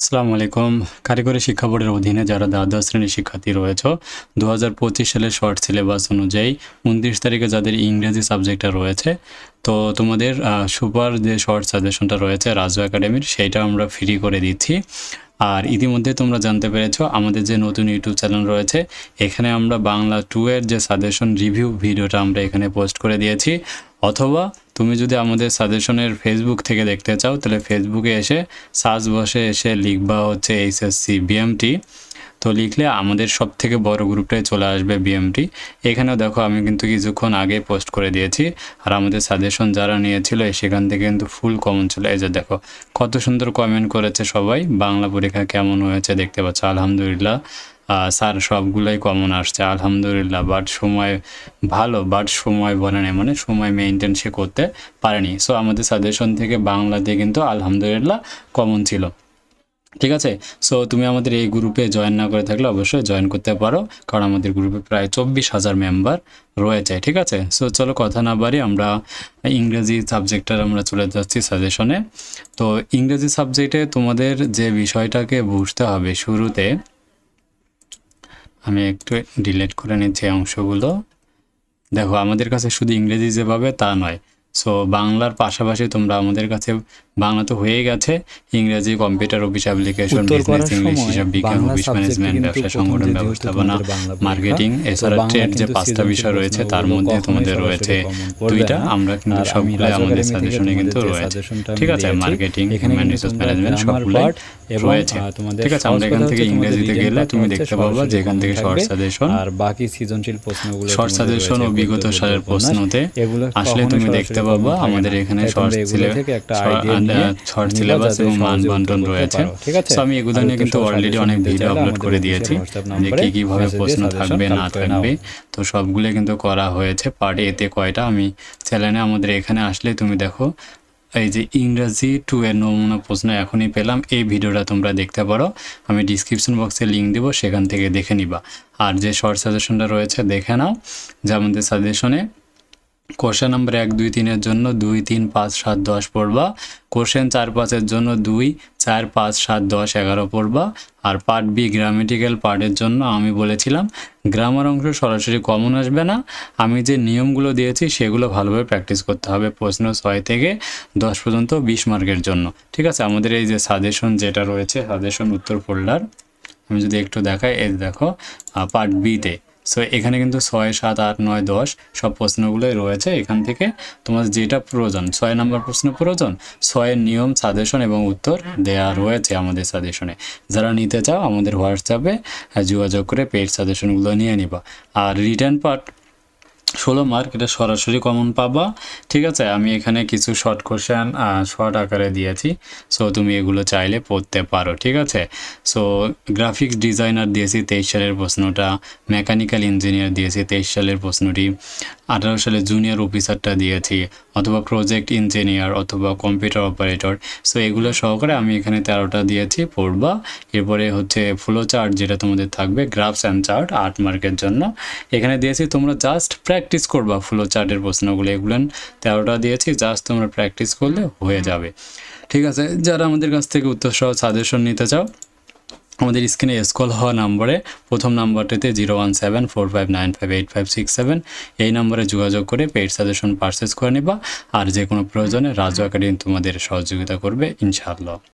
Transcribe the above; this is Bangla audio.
আসসালামু আলাইকুম। কারিগরি শিক্ষা বোর্ডের অধীনে যারা দ্বাদশ শ্রেণির শিক্ষার্থী রয়েছে দু হাজার পঁচিশ সালের শর্ট সিলেবাস অনুযায়ী উনত্রিশ তারিখে যাদের ইংরেজি সাবজেক্টটা রয়েছে, তো তোমাদের সুপার যে শর্ট সাজেশনটা রয়েছে রাজু একাডেমির, সেইটা আমরা ফ্রি করে দিচ্ছি। আর ইতিমধ্যে তোমরা জানতে পেরেছ, আমাদের যে নতুন ইউটিউব চ্যানেল রয়েছে, এখানে আমরা বাংলা টু এর যে সাজেশন রিভিউ ভিডিওটা আমরা এখানে পোস্ট করে দিয়েছি। অথবা তুমি যদি আমাদের সাজেশনের ফেসবুক থেকে দেখতে চাও, তাহলে ফেসবুকে এসে সার্চ বসে এসে লিখবা হচ্ছে এইচএসসি বিএমটি তো লিখলে আমাদের সব থেকে বড় গ্রুপটাই চলে আসবে বিএমটি এখানেও দেখো আমি কিন্তু কিছুক্ষণ আগে পোস্ট করে দিয়েছি। আর আমাদের সাজেশন যারা নিয়েছিল সেখান থেকে কিন্তু ফুল কমন ছিল এই যে দেখো, কত সুন্দর কমেন্ট করেছে সবাই। বাংলা পরীক্ষা কেমন হয়েছে দেখতে পাচ্ছ। আলহামদুলিল্লাহ। স্যার, সবগুলোই কমন আসছে, আলহামদুলিল্লাহ। বাট সময় ভালো, বাট সময় বলে নেই মানে সময় মেনটেন সে করতে পারেনি। সো আমাদের সাজেশন থেকে বাংলাতে কিন্তু আলহামদুলিল্লাহ কমন ছিল। ঠিক আছে? সো তুমি আমাদের এই গ্রুপে জয়েন না করে থাকলে অবশ্যই জয়েন করতে পারো, কারণ আমাদের গ্রুপে প্রায় চব্বিশ হাজার মেম্বার রয়েছে, ঠিক আছে? সো চলো কথা না বাড়ি আমরা ইংরেজি সাবজেক্টের আমরা চলে যাচ্ছি সাজেশনে তো ইংরেজি সাবজেক্টে তোমাদের যে বিষয়টাকে বুঝতে হবে শুরুতে আমি একটু ডিলেট করে নিচ্ছি অংশগুলো। দেখো, আমাদের কাছে শুধু ইংরেজি যেভাবে তা নয়। সো বাংলার পাশাপাশি তোমরা আমাদের কাছে বাংলা তো হয়ে গেছে। ইংরেজি computer office application business English হিসাব বিজ্ঞান অফিস ম্যানেজমেন্ট ব্যবসা সংগঠন ব্যবস্থাপনা মার্কেটিং এছাড়া ট্রেড যে পাঁচটা বিষয় রয়েছে তার মধ্যে তোমাদের রয়েছে দুইটা। আমরা কিন্তু সবগুলো আমাদের সাজেশনে কিন্তু রয়েছে। ঠিক আছে মার্কেটিং এখানে কিন্তু ম্যানেজমেন্ট সবগুলোই রয়েছে। ঠিক আছে আমরা এখান থেকে ইংরেজিতে গেলে তুমি দেখতে পাবা যে এখান থেকে শর্ট সাজেশন আর বাকি সৃজনশীল প্রশ্নগুলো শর্ট সাজেশন ও বিগত সালের প্রশ্নতে আসলে তুমি দেখতে পাবা থাকে আমাদের। এখানে শর্ট তোমরা নিবা সিলেবাস এবং মান বন্টন রয়েছে। ঠিক আছে? আমি এগুলো নিয়ে কিন্তু অলরেডি অনেক ভিডিও আপলোড করে দিয়েছি যে নম্বরে কি কীভাবে প্রশ্ন থাকবে না। থাকবে। তো সবগুলো কিন্তু করা হয়েছে পার্ট এতে কয়টা? আমি চ্যানেলে আমাদের এখানে আসলে তুমি দেখো এই যে ইংরাজি টু এর নমুনা প্রশ্ন এখনই পেলাম এই ভিডিওটা তোমরা দেখতে পারো। আমি ডিসক্রিপশন বক্সে লিঙ্ক দেবো সেখান থেকে দেখে নিবা। আর যে শর্ট সাজেশনটা রয়েছে দেখে নাও। যে আমাদের সাজেশনে কোশ্চেন নাম্বার এক, দুই, তিনের জন্য দুই, তিন, পাঁচ, সাত, দশ পড়বা। কোশ্চেন চার, পাঁচের জন্য দুই, চার, পাঁচ, সাত, দশ, এগারো পড়বা। আর পার্ট বি গ্রামেটিক্যাল পার্টের জন্য আমি বলেছিলাম গ্রামার অংশ সরাসরি কমন আসবে না। আমি যে নিয়মগুলো দিয়েছি সেগুলো ভালোভাবে প্র্যাকটিস করতে হবে প্রশ্ন ছয় থেকে দশ পর্যন্ত বিশ মার্কের জন্য। ঠিক আছে? আমাদের এই যে সাজেশন যেটা রয়েছে সাজেশন উত্তর ফোল্ডার আমি যদি একটু দেখাই, এই দেখো পার্ট বিতে সো এখানে কিন্তু ছয়, সাত, আট, নয়, দশ সব প্রশ্নগুলোই রয়েছে। এখান থেকে তোমার যেটা প্রয়োজন, ছয় নম্বর প্রশ্ন প্রয়োজন ছয়ের নিয়ম, সাজেশন এবং উত্তর দেয়া রয়েছে আমাদের সাজেশনে। যারা নিতে চাও আমাদের হোয়াটসঅ্যাপে যোগাযোগ করে পেড সাজেশনগুলো নিয়ে নিবা। আর রিটার্ন পার্ট ষোলো মার্ক এটা সরাসরি কমন পাবা। ঠিক আছে? আমি এখানে কিছু শর্ট কোশ্চেন শর্ট আকারে দিয়েছি। সো তুমি এগুলো চাইলে পড়তে পারো, ঠিক আছে? সো গ্রাফিক্স ডিজাইনার দিয়েছি তেইশ সালের প্রশ্নটা মেকানিক্যাল ইঞ্জিনিয়ার দিয়েছি তেইশ সালের প্রশ্নটি, আঠারো সালে জুনিয়র অফিসারটা দিয়েছি, অথবা প্রজেক্ট ইঞ্জিনিয়ার অথবা কম্পিউটার অপারেটর সো এগুলো সহকারে আমি এখানে তেরোটা দিয়েছি, পড়বা। এরপরে হচ্ছে ফ্লো চার্ট যেটা তোমাদের থাকবে গ্রাফস অ্যান্ড চার্ট আর্ট মার্কের জন্য। এখানে দিয়েছি তোমরা জাস্ট প্র্যাকটিস করবা ফ্লো চার্টের প্রশ্নগুলো এগুলো তেরোটা দিয়েছি জাস্ট তোমরা প্র্যাকটিস করলে হয়ে যাবে। ঠিক আছে, যারা আমাদের কাছ থেকে উত্তর সহ সাজেশন নিতে চাও, আমাদের স্ক্রিনে স্কল হওয়া নম্বরে, প্রথম নাম্বারটিতে zero one seven four five nine five eight five six seven এই নম্বরে যোগাযোগ করে পেইড সাজেশন পারচেস করে নিবা, আর যে কোনো প্রয়োজনে রাজু একাডেমি তোমাদের সহযোগিতা করবে, ইনশাআল্লাহ।